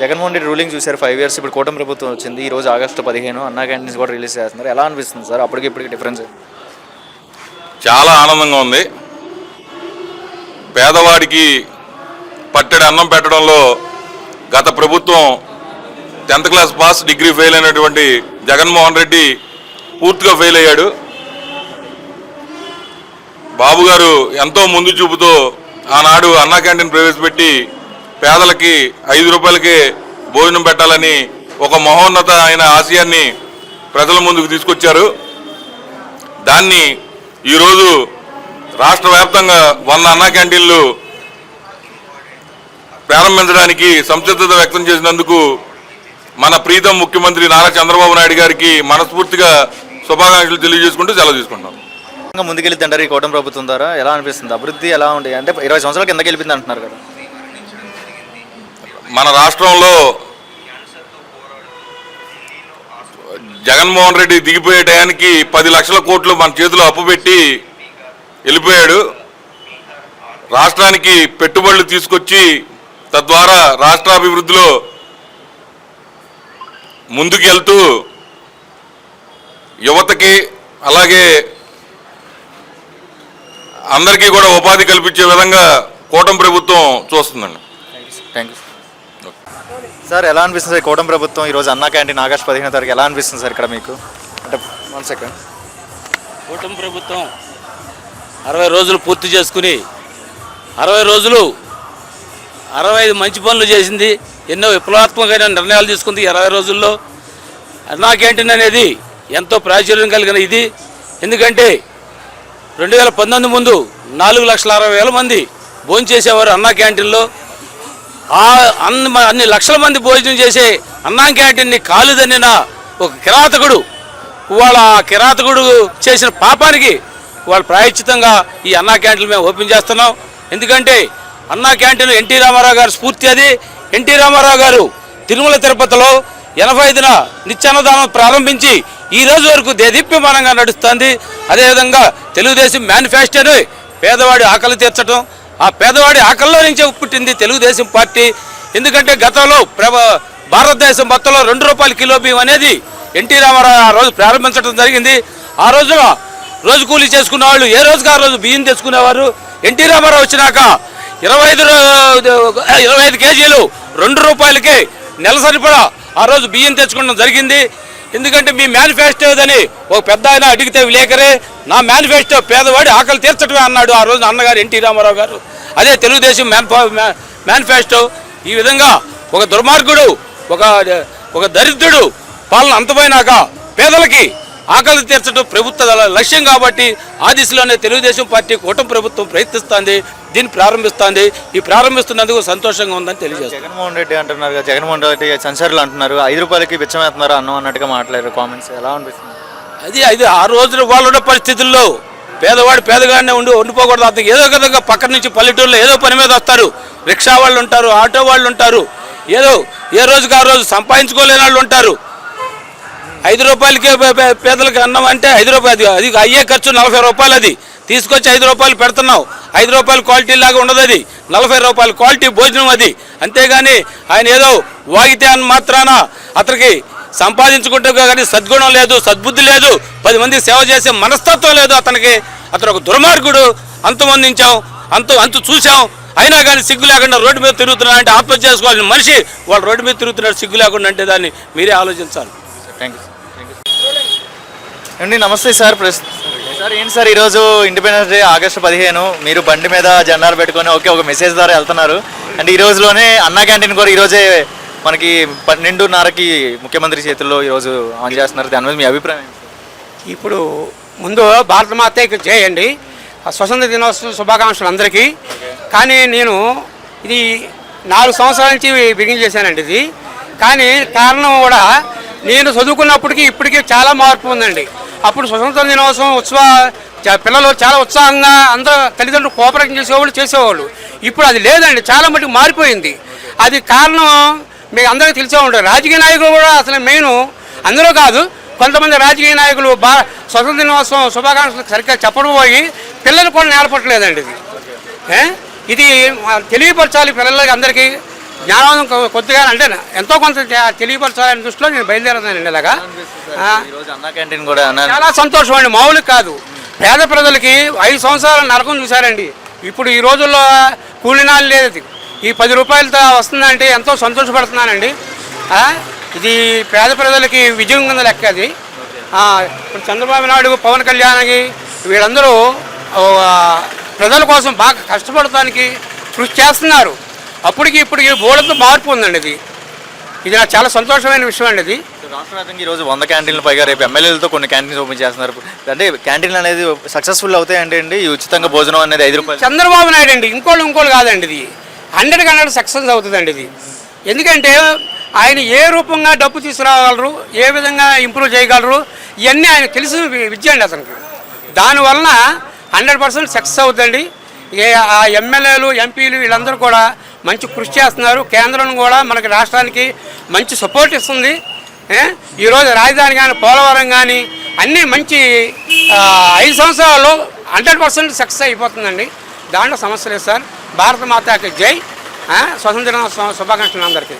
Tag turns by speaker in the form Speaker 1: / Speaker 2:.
Speaker 1: Jaganmohan Reddy ruling చూశారు five years. ఇప్పుడు కూటమి ప్రభుత్వం వచ్చింది. ఈ రోజు ఆగస్టు పదిహేను అన్నా క్యాంటీన్స్ కూడా రిలీజ్ చేస్తున్నారు. ఎలా అనిపిస్తుంది సార్? అప్పటికి ఇప్పటికి డిఫరెన్స్?
Speaker 2: చాలా ఆనందంగా ఉంది. పేదవాడికి పట్టెడు అన్నం పెట్టడంలో గత ప్రభుత్వం tenth class pass degree fail అయినటువంటి జగన్మోహన్ రెడ్డి పూర్తిగా ఫెయిల్ అయ్యాడు. బాబు గారు ఎంతో ముందు చూపుతో ఆనాడు అన్నా క్యాంటీన్ ప్రవేశపెట్టి పేదలకి ఐదు రూపాయలకే భోజనం పెట్టాలని ఒక మహోన్నత అయిన ఆశయాన్ని ప్రజల ముందుకు తీసుకొచ్చారు. దాన్ని ఈరోజు రాష్ట్ర వ్యాప్తంగా వంద అన్నా క్యాంటీన్లు ప్రారంభించడానికి సంసిద్ధత వ్యక్తం చేసినందుకు మన ప్రీతం ముఖ్యమంత్రి నారా చంద్రబాబు నాయుడు గారికి మనస్ఫూర్తిగా శుభాకాంక్షలు తెలియజేసుకుంటూ సెలవు తీసుకుంటాం
Speaker 1: ఇంకా ముందుకెళ్తుంటారు ఈ కూటమి ప్రభుత్వం ద్వారా. ఎలా అనిపిస్తుంది? అభివృద్ధి ఎలా ఉండే అంటే ఇరవై సంవత్సరాల కిందకి వెళ్ళిపోయింది అంటున్నారు కదా.
Speaker 2: మన రాష్ట్రంలో జగన్మోహన్ రెడ్డి దిగిపోయే టయానికి పది లక్షల కోట్లు మన చేతిలో అప్పు పెట్టి వెళ్ళిపోయాడు. రాష్ట్రానికి పెట్టుబడులు తీసుకొచ్చి తద్వారా రాష్ట్రాభివృద్ధిలో ముందుకెళ్తూ యువతకి అలాగే అందరికీ కూడా ఉపాధి కల్పించే విధంగా కూటమి ప్రభుత్వం చూస్తుందండి.
Speaker 1: థ్యాంక్ యూ సార్ ఎలా అనిపిస్తుంది సార్ ఈ కూటమి ప్రభుత్వం? ఈరోజు అన్నా క్యాంటీన్ ఆగస్టు పదిహేను తారీఖు ఎలా అనిపిస్తుంది సార్ ఇక్కడ మీకు? అంటే వన్ సెకండ్.
Speaker 3: కూటమి ప్రభుత్వం అరవై రోజులు పూర్తి చేసుకుని అరవై రోజులు అరవై ఐదు మంచి పనులు చేసింది ఎన్నో విప్లవాత్మకమైన నిర్ణయాలు తీసుకుంది ఇరవై అరవై రోజుల్లో. అన్నా క్యాంటీన్ అనేది ఎంతో ప్రాచుర్యం కలిగిన ఇది. ఎందుకంటే రెండు వేల పంతొమ్మిది ముందు నాలుగు లక్షల అరవై వేల మంది భోజనం చేసేవారు అన్నా క్యాంటీన్లో. అన్ని అన్ని లక్షల మంది భోజనం చేసే అన్నా క్యాంటీన్ని కాలుదన్నిన ఒక కిరాతకుడు. వాళ్ళ ఆ కిరాతకుడు చేసిన పాపానికి వాళ్ళు ప్రాయశ్చితంగా ఈ అన్నా క్యాంటీన్ మేము ఓపెన్ చేస్తున్నాం. ఎందుకంటే అన్నా క్యాంటీన్ ఎన్టీ రామారావు గారి స్ఫూర్తి అది. ఎన్టీ రామారావు గారు తిరుమల తిరుపతిలో ఎనభై ఐదున నిత్యాన్నదానం ప్రారంభించి ఈ రోజు వరకు దేదీప్యమానంగా నడుస్తుంది. అదేవిధంగా తెలుగుదేశం మేనిఫెస్టోని పేదవాడి ఆకలి తీర్చడం ఆ పేదవాడి ఆకల్లో నుంచే పుట్టింది తెలుగుదేశం పార్టీ. ఎందుకంటే గతంలో ప్రభ భారతదేశం మొత్తంలో రెండు రూపాయల కిలో బియ్యం అనేది ఎన్టీ రామారావు ఆ రోజు ప్రారంభించడం జరిగింది. ఆ రోజున రోజు కూలీ చేసుకునే వాళ్ళు ఏ రోజుకి ఆ రోజు బియ్యం తెచ్చుకునేవారు? ఎన్టీ రామారావు వచ్చినాక ఇరవై ఐదు ఇరవై ఐదు కేజీలు రెండు రూపాయలకి నెల సరిపడా ఆ రోజు బియ్యం తెచ్చుకోవడం జరిగింది. ఎందుకంటే మీ మేనిఫెస్టో అని ఒక పెద్ద ఆయన అడిగితే విలేకరే నా మేనిఫెస్టో పేదవాడి ఆకలి తీర్చడమే అన్నాడు ఆ రోజు అన్నగారు ఎన్టీ రామారావు గారు. అదే తెలుగుదేశం మేన్ మేనిఫెస్టో ఈ విధంగా ఒక దుర్మార్గుడు ఒక ఒక దరిద్రుడు పాలన అంతమైనాక పేదలకి ఆకలి తీర్చడం ప్రభుత్వ లక్ష్యం కాబట్టి ఆ దిశలోనే తెలుగుదేశం పార్టీ కూటమి ప్రభుత్వం ప్రయత్నిస్తుంది. దీన్ని ప్రారంభిస్తుంది. ఈ ప్రారంభిస్తున్నందుకు సంతోషంగా ఉందని తెలియజేస్తాను
Speaker 1: జగన్మోహన్ రెడ్డి అంటున్నారు జగన్మోహన్ రెడ్డి సెన్సర్లు అంటున్నారు. ఐదు రూపాయలకి బిచ్చమేస్తున్నారు అన్నం అన్నట్టుగా మాట్లాడారు కామెంట్స్ ఎలా అనిపిస్తుంది?
Speaker 3: అది అది ఆ రోజున వాళ్ళు ఉన్న పరిస్థితుల్లో పేదవాడు పేదగానే ఉండి ఉండిపోకూడదు అతనికి ఏదో విధంగా పక్కన నుంచి పల్లెటూరులో ఏదో పని మీద వస్తారు. రిక్షా వాళ్ళు ఉంటారు ఆటో వాళ్ళు ఉంటారు. ఏదో ఏ రోజుకి ఆ రోజు సంపాదించుకోలేని వాళ్ళు ఉంటారు. ఐదు రూపాయలకే పేదలకు అన్నం అంటే ఐదు రూపాయలు అది అయ్యే ఖర్చు నలభై రూపాయలు అది. తీసుకొచ్చి ఐదు రూపాయలు పెడుతున్నావు. ఐదు రూపాయల క్వాలిటీ లాగా ఉండదు అది. నలభై రూపాయల క్వాలిటీ భోజనం అది. అంతేగాని ఆయన ఏదో వాగితే అని మాత్రాన అతనికి సంపాదించుకుంటే కానీ సద్గుణం లేదు సద్బుద్ధి లేదు. పది మంది సేవ చేసే మనస్తత్వం లేదు అతనికి. అతను ఒక దుర్మార్గుడు. అంతమందించాం అంత అంత చూసాం అయినా కానీ సిగ్గు లేకుండా రోడ్డు మీద తిరుగుతున్నా అంటే ఆత్మహత్య చేసుకోవాల్సిన మనిషి వాళ్ళు రోడ్డు మీద తిరుగుతున్నాడు సిగ్గు లేకుండా అంటే దాన్ని మీరే ఆలోచించాలి.
Speaker 1: థ్యాంక్ యూ అండి నమస్తే సార్ ప్రశ్న సార్ ఏంటి సార్? ఈరోజు ఇండిపెండెన్స్ డే ఆగస్టు పదిహేను. మీరు బండి మీద జెండాలు పెట్టుకొని ఓకే ఒక మెసేజ్ ద్వారా వెళ్తున్నారు. అండ్ ఈ రోజులోనే అన్నా క్యాంటీన్ కూడా ఈరోజే మనకి పన్నెండున్నరకి ముఖ్యమంత్రి చేతుల్లో ఈరోజు ఆన్ చేస్తున్నారు. దాని మీద మీ అభిప్రాయం
Speaker 4: ఇప్పుడు ముందు భారత మాతకి చేయండి స్వతంత్ర దినోత్సవ శుభాకాంక్షలు అందరికీ. కానీ నేను ఇది నాలుగు సంవత్సరాల నుంచి బిగిన్ చేశానండి ఇది. కానీ కారణం కూడా నేను చదువుకున్నప్పటికీ ఇప్పటికీ చాలా మార్పు ఉందండి. అప్పుడు స్వతంత్ర దినోత్సవం ఉత్సవ పిల్లలు చాలా ఉత్సాహంగా అందరూ తల్లిదండ్రులు కోఆపరేషన్ చేసేవాళ్ళు చేసేవాళ్ళు. ఇప్పుడు అది లేదండి చాలా మటుకు మారిపోయింది. అది కారణం మీకు అందరికీ తెలిసే ఉంటారు రాజకీయ నాయకులు కూడా అసలు మెయిన్ అందరూ కాదు. కొంతమంది రాజకీయ నాయకులు బా స్వతంత్ర దినోత్సవం శుభాకాంక్షలు సరిగ్గా చెప్పడం పోయి పిల్లలు కూడా నేర్పట్లేదండి ఇది. ఇది తెలియపరచాలి పిల్లలకి అందరికీ. జ్ఞానవంతం కొ- కొద్దిగా అంటే ఎంతో కొంత తెలియపరచాలనే దృష్టిలో నేను బయలుదేరుతానండి ఇలాగా
Speaker 1: క్యాంటీన్ కూడా
Speaker 4: చాలా సంతోషం అండి మామూలు కాదు. పేద ప్రజలకి ఐదు సంవత్సరాల నరకం చూశారండి. ఇప్పుడు ఈ రోజుల్లో కూలినాలు లేదు. ఈ పది రూపాయలతో వస్తుందంటే ఎంతో సంతోషపడుతున్నానండి. ఇది పేద ప్రజలకి విజయం కింద లెక్క అది. ఇప్పుడు చంద్రబాబు నాయుడు పవన్ కళ్యాణ్కి వీళ్ళందరూ ప్రజల కోసం బాగా కష్టపడటానికి కృషి చేస్తున్నారు. అప్పటికి ఇప్పటికి బోర్డుతో మార్పు ఉందండి ఇది. ఇది నాకు చాలా సంతోషమైన విషయం అండి ఇది.
Speaker 1: రాష్ట్ర వ్యాప్తంగా ఈ రోజు వంద క్యాంటీన్లు పైగా రేపు ఎమ్మెల్యేలతో కొన్ని క్యాంటీన్స్ ఓపెన్ చేస్తున్నారు. అంటే క్యాంటీన్లు అనేది సక్సెస్ఫుల్ అవుతాయంటే అండి? ఈ ఉచితంగా భోజనం అనేది ఐదు రూపాయలు.
Speaker 4: చంద్రబాబు నాయుడు అండి ఇంకోళ్ళు ఇంకోళ్ళు కాదండి ఇది. హండ్రెడ్ హండ్రెడ్ సక్సెస్ అవుతుందండి ఇది. ఎందుకంటే ఆయన ఏ రూపంగా డబ్బు తీసుకురాగలరు ఏ విధంగా ఇంప్రూవ్ చేయగలరు ఇవన్నీ ఆయన తెలిసిన వి- విద్య అండి అతనికి. దానివలన హండ్రెడ్ పర్సెంట్ సక్సెస్ అవుతుందండి. ఏ ఆ ఎమ్మెల్యేలు ఎంపీలు వీళ్ళందరూ కూడా మంచి కృషి చేస్తున్నారు. కేంద్రం కూడా మనకి రాష్ట్రానికి మంచి సపోర్ట్ ఇస్తుంది. ఈరోజు రాజధాని కానీ పోలవరం కానీ అన్నీ మంచి ఐదు సంవత్సరాల్లో హండ్రెడ్ పర్సెంట్ సక్సెస్ అయిపోతుందండి. దాంట్లో సమస్య లేదు సార్. భారత మాతాకి జై. స్వతంత్ర శుభాకాంక్షలు అందరికీ.